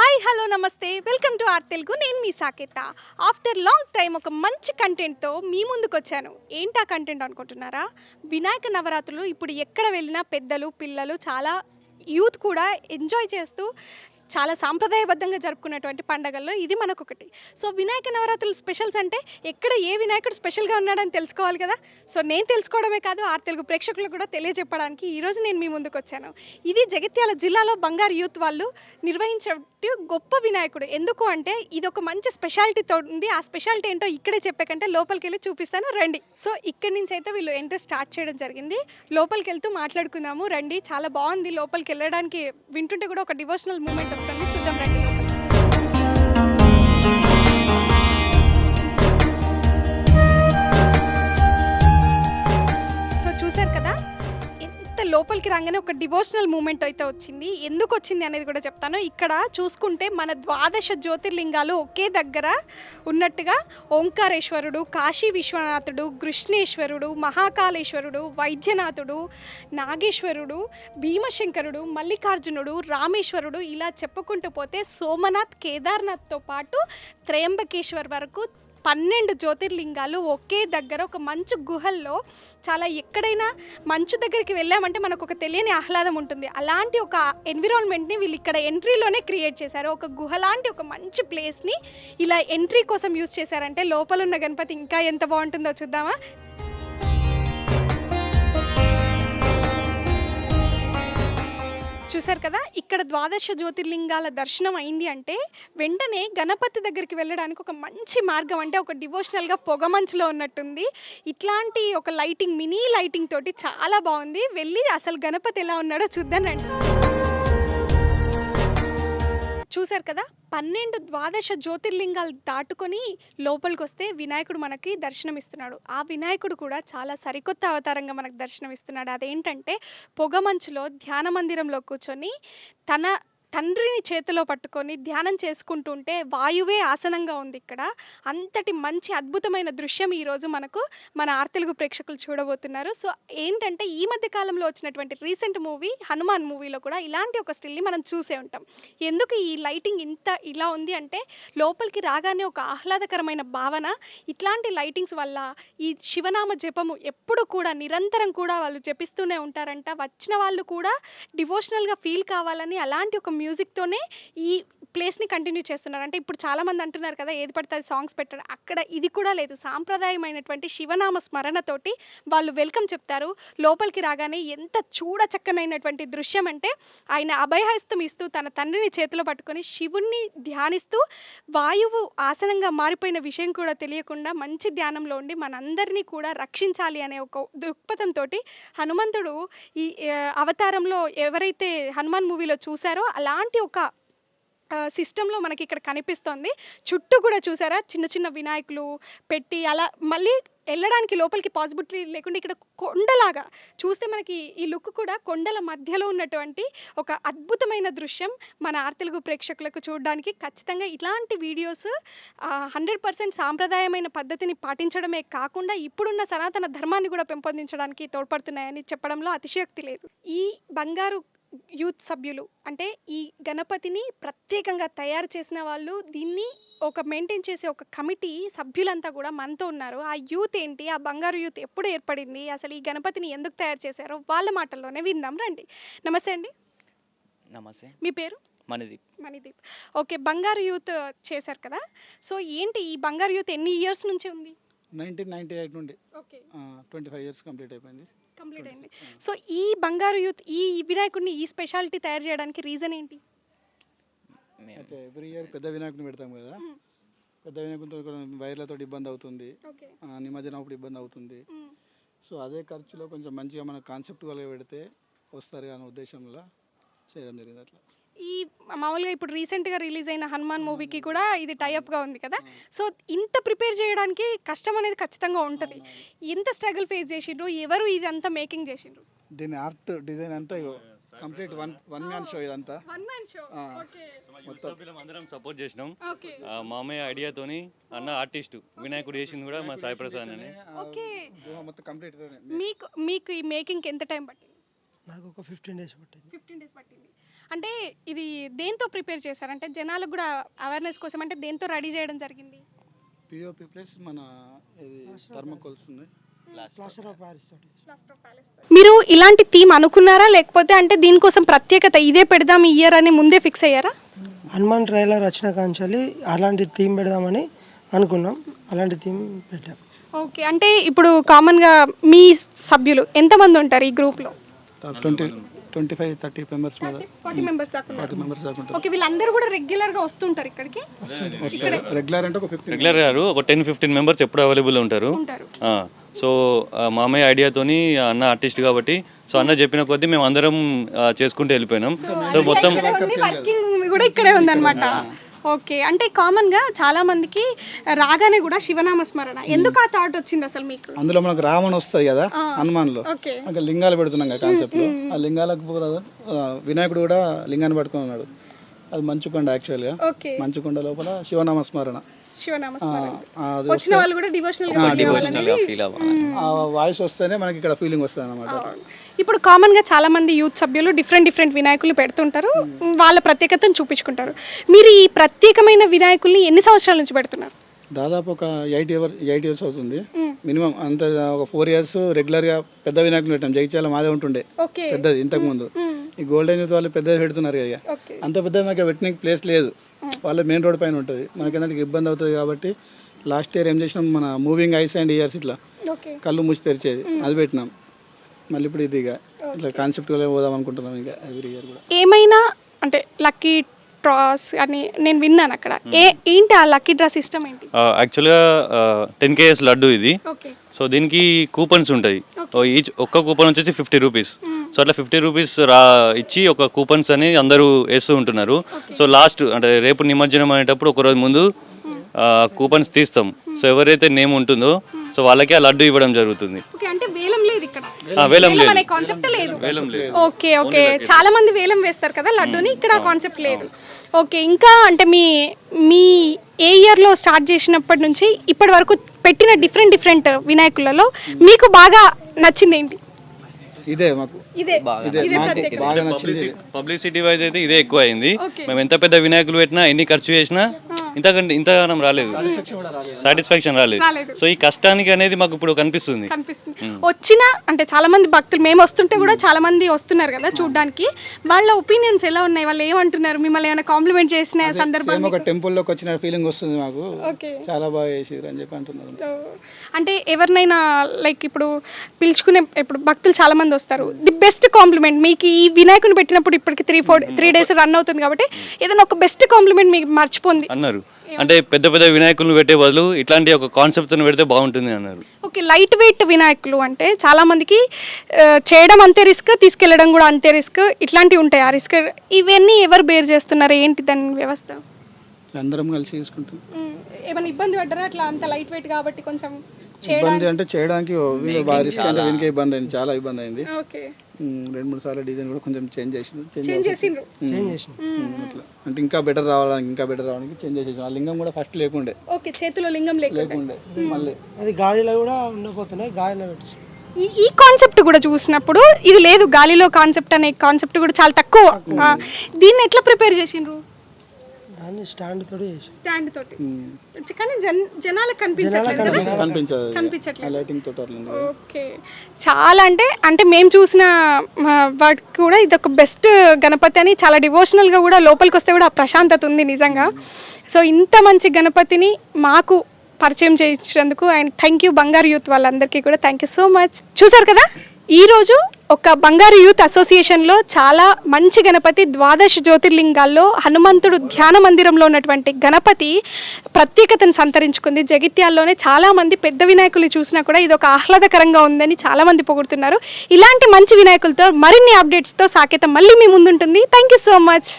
Hi hello నమస్తే. Welcome to R Telugu. నేను మీ సాకేత. ఆఫ్టర్ లాంగ్ టైం ఒక మంచి కంటెంట్తో మీ ముందుకు వచ్చాను ఏంటా కంటెంట్ అనుకుంటున్నారా? వినాయక నవరాత్రులు ఇప్పుడు ఎక్కడ వెళ్ళినా పెద్దలు పిల్లలు చాలా యూత్ కూడా ఎంజాయ్ చేస్తూ చాలా సాంప్రదాయబద్ధంగా జరుపుకునేటువంటి పండగల్లో ఇది మనకొకటి. సో వినాయక నవరాత్రులు స్పెషల్స్ అంటే ఎక్కడ ఏ వినాయకుడు స్పెషల్గా ఉన్నాడని తెలుసుకోవాలి కదా? సో నేను తెలుసుకోవడమే కాదు ఆర్ తెలుగు ప్రేక్షకులకు కూడా తెలియజెప్పడానికి ఈరోజు నేను మీ ముందుకు వచ్చాను ఇది జగిత్యాల జిల్లాలో బంగారు యూత్ వాళ్ళు నిర్వహించే గొప్ప వినాయకుడు. ఎందుకు అంటే ఇది ఒక మంచి స్పెషాలిటీతో ఉంది. ఆ స్పెషాలిటీ ఏంటో ఇక్కడే చెప్పే కంటే లోపలికి వెళ్ళి చూపిస్తాను. రండి. సో ఇక్కడి నుంచి అయితే వీళ్ళు ఎంట్రీ స్టార్ట్ చేయడం జరిగింది. లోపలికి వెళ్తూ మాట్లాడుకుందాము. రండి. చాలా బాగుంది. లోపలికి వెళ్ళడానికి వింటుంటే కూడా ఒక డివోషనల్ మూమెంట్ వస్తుంది చూద్దాం రండి. లోపలికి రాగానే ఒక డివోషనల్ మూమెంట్ అయితే వచ్చింది. ఎందుకు వచ్చింది అనేది కూడా చెప్తాను. ఇక్కడ చూసుకుంటే మన ద్వాదశ జ్యోతిర్లింగాలు ఒకే దగ్గర ఉన్నట్టుగా ఓంకారేశ్వరుడు కాశీ విశ్వనాథుడు కృష్ణేశ్వరుడు మహాకాళేశ్వరుడు వైద్యనాథుడు నాగేశ్వరుడు భీమశంకరుడు మల్లికార్జునుడు రామేశ్వరుడు ఇలా చెప్పుకుంటూ పోతే సోమనాథ్ కేదార్నాథ్తో పాటు త్రయంబకేశ్వర్ వరకు పన్నెండు జ్యోతిర్లింగాలు ఒకే దగ్గర ఒక మంచు గుహల్లో చాలా ఎక్కడైనా మంచు దగ్గరికి వెళ్ళామంటే మనకు ఒక తెలియని ఆహ్లాదం ఉంటుంది. అలాంటి ఒక ఎన్విరాన్మెంట్ని వీళ్ళు ఇక్కడ ఎంట్రీలోనే క్రియేట్ చేశారు. ఒక గుహ లాంటి ఒక మంచి ప్లేస్ని ఇలా ఎంట్రీ కోసం యూజ్ చేశారంటే లోపల ఉన్న గణపతి ఇంకా ఎంత బాగుంటుందో చూద్దామా? చూశారు కదా ఇక్కడ ద్వాదశ జ్యోతిర్లింగాల దర్శనం అయింది అంటే వెంటనే గణపతి దగ్గరికి వెళ్ళడానికి ఒక మంచి మార్గం అంటే ఒక డివోషనల్గా పొగమంచులో ఉన్నట్టుంది. ఇట్లాంటి ఒక లైటింగ్ మినీ లైటింగ్ తోటి చాలా బాగుంది. వెళ్ళి అసలు గణపతి ఎలా ఉన్నాడో చూద్దాం రండి. చూశారు కదా? పన్నెండు ద్వాదశ జ్యోతిర్లింగాలు దాటుకొని లోపలికి వస్తే వినాయకుడు మనకి దర్శనమిస్తున్నాడు. ఆ వినాయకుడు కూడా చాలా సరికొత్త అవతారంగా మనకు దర్శనమిస్తున్నాడు. అదేంటంటే పొగమంచులో ధ్యాన మందిరంలో కూర్చొని తన తండ్రిని చేతిలో పట్టుకొని ధ్యానం చేసుకుంటుంటే వాయువే ఆసనంగా ఉంది ఇక్కడ. అంతటి మంచి అద్భుతమైన దృశ్యం ఈరోజు మనకు మన ఆర్తెలుగు ప్రేక్షకులు చూడబోతున్నారు. సో ఏంటంటే ఈ మధ్య కాలంలో వచ్చినటువంటి రీసెంట్ మూవీ హనుమాన్ మూవీలో కూడా ఇలాంటి ఒక స్టిల్ని మనం చూసే ఉంటాం. ఎందుకు ఈ లైటింగ్ ఇంత ఇలా ఉంది అంటే లోపలికి రాగానే ఒక ఆహ్లాదకరమైన భావన ఇట్లాంటి లైటింగ్స్ వల్ల ఈ శివనామ జపము ఎప్పుడు కూడా నిరంతరం కూడా వాళ్ళు జపిస్తూనే ఉంటారంట. వచ్చిన వాళ్ళు కూడా డివోషనల్గా ఫీల్ కావాలని అలాంటి ఒక మ్యూజిక్తోనే ఈ ప్లేస్ని కంటిన్యూ చేస్తున్నారు. అంటే ఇప్పుడు చాలామంది అంటున్నారు కదా ఏది పడితే అది సాంగ్స్ పెట్టడం. అక్కడ ఇది కూడా లేదు. సాంప్రదాయమైనటువంటి శివనామ స్మరణతోటి వాళ్ళు వెల్కమ్ చెప్తారు. లోపలికి రాగానే ఎంత చూడచక్కనైనటువంటి దృశ్యం అంటే ఆయన అభయహస్తం ఇస్తూ తన తండ్రిని చేతిలో పట్టుకొని శివుణ్ణి ధ్యానిస్తూ వాయువు ఆసనంగా మారిపోయిన విషయం కూడా తెలియకుండా మంచి ధ్యానంలో ఉండి మనందరినీ కూడా రక్షించాలి అనే ఒక దృక్పథంతో హనుమంతుడు ఈ అవతారంలో ఎవరైతే హనుమాన్ మూవీలో చూశారో అలాంటి ఒక సిస్టంలో మనకి ఇక్కడ కనిపిస్తోంది. చుట్టూ కూడా చూసారా? చిన్న చిన్న వినాయకులు పెట్టి అలా మళ్ళీ వెళ్ళడానికి లోపలికి పాసిబిలిటీ లేకుండా ఇక్కడ కొండలాగా చూస్తే మనకి ఈ లుక్ కూడా కొండల మధ్యలో ఉన్నటువంటి ఒక అద్భుతమైన దృశ్యం. మన ఆర్తెలుగు ప్రేక్షకులకు చూడడానికి ఖచ్చితంగా ఇలాంటి వీడియోస్ హండ్రెడ్ పర్సెంట్ సాంప్రదాయమైన పద్ధతిని పాటించడమే కాకుండా ఇప్పుడున్న సనాతన ధర్మాన్ని కూడా పెంపొందించడానికి తోడ్పడుతున్నాయని చెప్పడంలో అతిశయోక్తి లేదు. ఈ బంగారు యూత్ సభ్యులు. అంటే ఈ గణపతిని ప్రత్యేకంగా తయారు చేసిన వాళ్ళు దీన్ని ఒక మెయింటైన్ చేసే ఒక కమిటీ సభ్యులంతా కూడా మనతో ఉన్నారు. ఆ యూత్ ఏంటి? ఆ బంగారు యూత్ ఎప్పుడు ఏర్పడింది? అసలు ఈ గణపతిని ఎందుకు తయారు చేశారో వాళ్ళ మాటల్లోనే విందాం రండి. నమస్తే అండి. నమస్తే. మీ పేరు? మణిదీప్. మణిదీప్. ఓకే బంగారు యూత్ చేశారు కదా? సో ఏంటి ఈ బంగారు యూత్ ఎన్ని ఇయర్స్ నుంచి ఉంది? నైన్టీన్ నైన్టీ ఎయిట్ నుండి. Okay. Twenty five years complete అయిపోయింది. కంప్లీట్ అయింది. సో ఈ బంగారు యూత్ ఈ వినాయకుడిని ఈ స్పెషాలిటీ తయారు చేయడానికి రీజన్ ఏంటి? మేము అయితే ఎవ్రీ ఇయర్ పెద్ద వినాయకుని పెడతాం కదా. పెద్ద వినాయకునితో కూడా వైర్లతో ఇబ్బంది అవుతుంది. నిమజ్జనం అప్పుడు ఇబ్బంది అవుతుంది. సో అదే ఖర్చులో కొంచెం మంచిగా మన కాన్సెప్ట్ వాళ్ళకి పెడితే వస్తారు అనే ఉద్దేశంలో చేయడం జరిగింది అట్లా. ఈ మామూలుగా ఇప్పుడు రీసెంట్గా రిలీజ్ అయిన హనుమాన్ మూవీకి కూడా ఇది టైఅప్గా ఉంది కదా. సో ఇంత ప్రిపేర్ చేయడానికి కష్టం అనేది ఖచ్చితంగా ఉంటుంది. ఎంత స్ట్రగుల్ ఫేస్ చేసిండ్రు? ఎవరు ఇది అంతా మేకింగ్ చేసిండ్రు? దీని ఆర్ట్ డిజైన్ అంతా complete one one man show ఇదంతా. One man show. సభ్యులం అందరం సపోర్ట్ చేసినాం. ఓకే. ఆ, మా అమ్మయ్య ఐడియాతోని అన్న ఆర్టిస్ట్ వినాయకుడు చేసింది కూడా మా సాయి ప్రసాద్ అని. ఓకే. మొత్తం కంప్లీట్ మీకు మీకు ఈ మేకింగ్కి ఎంత టైం పట్టింది? నాకు ఒక ఫిఫ్టీన్ డేస్ పట్టింది. ఫిఫ్టీన్ డేస్ పట్టింది. అంటే ఇది దేంతో ప్రిపేర్ చేశారు? అంటే జనాలకు కూడా అవేర్నెస్ కోసం అంటే దేంతో రెడీ చేయడం జరిగింది? పిఓపి ప్లస్ మన థర్మకోల్స్ ఉన్నాయి. మీరు ఇలాంటి థీమ్ అనుకున్నారా? లేకపోతే అంటే దీనికోసం ప్రత్యేకత ఇదే పెడదాం ఈ ఇయర్ అని ముందే ఫిక్స్ అయ్యారా? హనుమాన్ ట్రైలర్ వచ్చిన కాంచాలి అలాంటి థీమ్ పెడదామని అనుకున్నాం. అలాంటి థీమ్ పెట్టాం. ఓకే అంటే ఇప్పుడు కామన్గా మీ సభ్యులు ఎంతమంది ఉంటారు ఈ గ్రూప్లో twenty twenty five thirty members మీద. ఫార్టీ మెంబర్స్ దాకా ఉన్నారు. ఫార్టీ మెంబర్స్ దాకా ఉంటారు. ఓకే వీళ్ళందరూ కూడా రెగ్యులర్గా వస్తుంటారు ఇక్కడికి? రెగ్యులర్ అంటే ఒక ఫిఫ్టీ రెగ్యులర్ గారు ఒక టెన్ ఫిఫ్టీన్ మెంబర్స్ ఎప్పుడు అవైలబుల్ ఉంటారు. ఉంటారు. ఆ, సో ఆ, మామయ్య ఐడియాతోని అన్న ఆర్టిస్ట్ కాబట్టి సో అన్న చెప్పిన కొద్దీ మేము అందరం ఆ, చేసుకుంటూ వెళ్ళిపోయినాం. సో మొత్తం ఇక్కడే ఉంది వర్కింగ్ కూడా ఇక్కడే ఉందన్నమాట. ఓకే. అంటే కామన్గా చాలా మందికి రాగానే కూడా శివనామ స్మరణ ఎందుకు ఆ థాట్ వచ్చింది అసలు మీకు? అందులో మనకు రావణ వస్తుంది కదా హనుమాన్లో. లింగాలు పెడుతున్నాం కదా కాన్సెప్ట్లో ఆ లింగాలకు వినాయకుడు కూడా లింగాన్ని పట్టుకొని ఉన్నాడు. అది మంచుకొండ యాక్చువల్గా ఓకే. మంచుకొండ లోపల శివనామ స్మరణ గా వాయిస్ వస్తేనే మనకి ఇక్కడ ఫీలింగ్ వస్తుంది అనమాట ఇప్పుడు కామన్గా చాలా మంది యూత్ సభ్యులు డిఫరెంట్ డిఫరెంట్ వినాయకులు పెడుతుంటారు. వాళ్ళ ప్రత్యేకతను చూపించుకుంటారు. మీరు ఈ ప్రత్యేకమైన వినాయకుల్ని ఎన్ని సంవత్సరాల నుంచి పెడుతున్నారు? దాదాపు ఒక ఎయిట్ ఇయర్ ఎయిట్ ఇయర్స్ అవుతుంది. మినిమం అంత ఒక ఫోర్ ఇయర్స్ రెగ్యులర్గా పెద్ద వినాయకులు పెట్టాం. జగిత్యాల మాదే ఉంటుండే. పెద్దది ఇంతకు ముందు ఈ గోల్డెన్ యూత్ వాళ్ళు పెద్దది పెడుతున్నారు కదా అంత పెద్ద మాకు పెట్టడానికి ప్లేస్ లేదు. వాళ్ళ మెయిన్ రోడ్ పైన ఉంటుంది. మనకి ఏంటంటే ఇబ్బంది అవుతుంది కాబట్టి లాస్ట్ ఇయర్ ఏం చేసినాం? మన మూవింగ్ ఐస్ అండ్ ఇయర్స్ ఇట్లా. కళ్ళు మూసి తెరిచేది. అది పెట్టినాం. మళ్ళీ ఇప్పుడు ఇది ఇక. ఇట్లా కాన్సెప్ట్ పోదాం అనుకుంటున్నాం ఇంకా ఎవ్రీ ఇయర్ కూడా. ఏమైనా అంటే లక్కీ డ్రాస్ అని నేను విన్నాను అక్కడ. ఏ ఏంటి ఆ లక్కీ డ్రా సిస్టమ్ ఏంటి? యాక్చువల్గా టెన్ కేఎస్ లడ్డు ఇది. ఓకే సో దీనికి కూపన్స్ ఉంటాయి. ఈచ్ ఒక్క కూపన్ వచ్చేసి ఫిఫ్టీ రూపీస్ సో అట్లా ఫిఫ్టీ రూపీస్ రా ఇచ్చి ఒక కూపన్స్ అని అందరూ వేస్తూ ఉంటున్నారు. సో లాస్ట్ అంటే రేపు నిమజ్జనం అనేటప్పుడు ఒక రోజు ముందు కూపన్స్ తీస్తాం. సో ఎవరైతే నేమ్ ఉంటుందో సో వాళ్ళకి ఆ లడ్డు ఇవ్వడం జరుగుతుంది. ఓకే అంటే వేలం లేదు. అనే కాన్సెప్ట్ లేదు. వేలం లేదు. Okay okay. చాలా మంది వేలం వేస్తారు కదా లడ్డూని? ఇక్కడ కాన్సెప్ట్ లేదు. ఓకే ఇంకా అంటే మీ మీ ఏ ఇయర్లో స్టార్ట్ చేసినప్పటి నుంచి ఇప్పటి వరకు పెట్టిన డిఫరెంట్ డిఫరెంట్ వినాయకులలో మీకు బాగా నచ్చింది ఏంటి? ఇదే మాకు. ఇదే మాకు బాగా నచ్చింది ఇది. పబ్లిసిటీ వైజ్ అయితే ఇదే ఎక్కువ అయింది. Okay. మేము ఎంత పెద్ద వినాయకులు పెట్టినా ఎన్ని ఖర్చు చేసినా ఇంతకంటే ఇంతగానం రాలేదు. సాటిస్ఫాక్షన్ రాలేదు. సో ఈ కష్టానికి అనేది మాకు ఇప్పుడు కనిపిస్తుంది. కనిపిస్తుంది. వచ్చిన అంటే చాలా మంది భక్తులు మేము వస్తుంటే కూడా చాలా మంది వస్తున్నారు కదా చూడడానికి. వాళ్ళ ఒపీనియన్స్ ఎలా ఉన్నాయి? వాళ్ళు ఏమంటున్నారు? మిమ్మల్ని ఏమైనా కాంప్లిమెంట్ చేసిన సందర్భం ఒక టెంపుల్లోకి వచ్చిన ఫీలింగ్ వస్తుంది మాకు. ఓకే చాలా బాగా చేసిర్రు అని చెప్పి అంటున్నారు. సో, అంటే ఎవరినైనా లైక్ ఇప్పుడు పిలుచుకునే ఇప్పుడు భక్తులు చాలా మంది వస్తారు. ది బెస్ట్ కాంప్లిమెంట్ మీకు ఈ వినాయకుని పెట్టినప్పుడు ఇప్పటికి three four three days run అవుతుంది కాబట్టి ఏదైనా ఒక బెస్ట్ కాంప్లిమెంట్ మీకు మర్చిపోంది. అన్నారు. అంటే పెద్ద పెద్ద వినాయకులను పెట్టే బదులు ఇట్లాంటి ఒక కాన్సెప్ట్ పెడితే బాగుంటుంది అన్నారు. ఓకే లైట్ వెయిట్ వినాయకులు అంటే చాలా మందికి ఆ, చేయడం అంతే రిస్క్ తీసుకెళ్ళడం కూడా అంతే రిస్క్ ఇట్లాంటివి ఉంటాయి. ఆ రిస్క్ ఇవన్నీ ఎవరు బేర్ చేస్తున్నారు? ఏంటి దాని వ్యవస్థ? అందరం కలిసి తీసుకుంటాం ఉమ్, ఏమైనా ఇబ్బంది పడ్డారా? అట్లా అంత లైట్ వెయిట్ కాబట్టి కొంచెం ఇబ్బంది అంటే చేయడానికి ఓ వీళ్ళు బాగా రిస్క్ అంటే వీనికి ఇబ్బంది అయింది చాలా ఇబ్బంది అయింది. ఓకే. రెండు మూడు సార్లు డిజైన్ కూడా కొంచెం చేంజ్ చేసిండ్రు చేంజ్ చేసినాం అట్లా. అంటే ఇంకా బెటర్ రావడానికి ఇంకా బెటర్ రావడానికి చేంజ్ చేసేసాం ఆ లింగం కూడా ఫస్ట్ లేకుండే. ఓకే చేతిలో లింగం లేకుండా. లేకుండే మళ్ళీ. అది గాలిలో కూడా ఉండబోతున్నాయి గాలిలో పెట్టి ఈ ఈ కాన్సెప్ట్ కూడా చూసినప్పుడు ఇది లేదు గాలిలో కాన్సెప్ట్ అనే కాన్సెప్ట్ కూడా చాలా తక్కువ. దీన్ని ఎట్లా ప్రిపేర్ చేసిండ్రు? దాన్ని స్టాండ్ తోటి స్టాండ్ తోటి. కానీ జన్ జనాలకు కనిపించట్లేదు కదా? కనిపించట్లేదు. లైటింగ్ తోటి. ఓకే. చాలా అంటే అంటే మేము చూసిన ఆ, వాటికి కూడా ఇది ఒక బెస్ట్ గణపతి అని చాలా డివోషనల్గా కూడా లోపలికి వస్తే కూడా ఆ ప్రశాంతత ఉంది నిజంగా. సో ఇంత మంచి గణపతిని మాకు పరిచయం చేయించినందుకు and thank you Bangaru youth వాళ్ళందరికీ కూడా థ్యాంక్ యూ సో మచ్ చూసారు కదా? ఈరోజు ఒక బంగారు యూత్ అసోసియేషన్లో చాలా మంచి గణపతి ద్వాదశ జ్యోతిర్లింగాల్లో హనుమంతుడు ధ్యాన మందిరంలో ఉన్నటువంటి గణపతి ప్రత్యేకతను సంతరించుకుంది. జగిత్యాల్లోనే చాలామంది పెద్ద వినాయకులు చూసినా కూడా ఇది ఒక ఆహ్లాదకరంగా ఉందని చాలామంది పొగుడుతున్నారు. ఇలాంటి మంచి వినాయకులతో మరిన్ని అప్డేట్స్తో సాకేతం మళ్ళీ మీ ముందుంటుంది. Thank you so much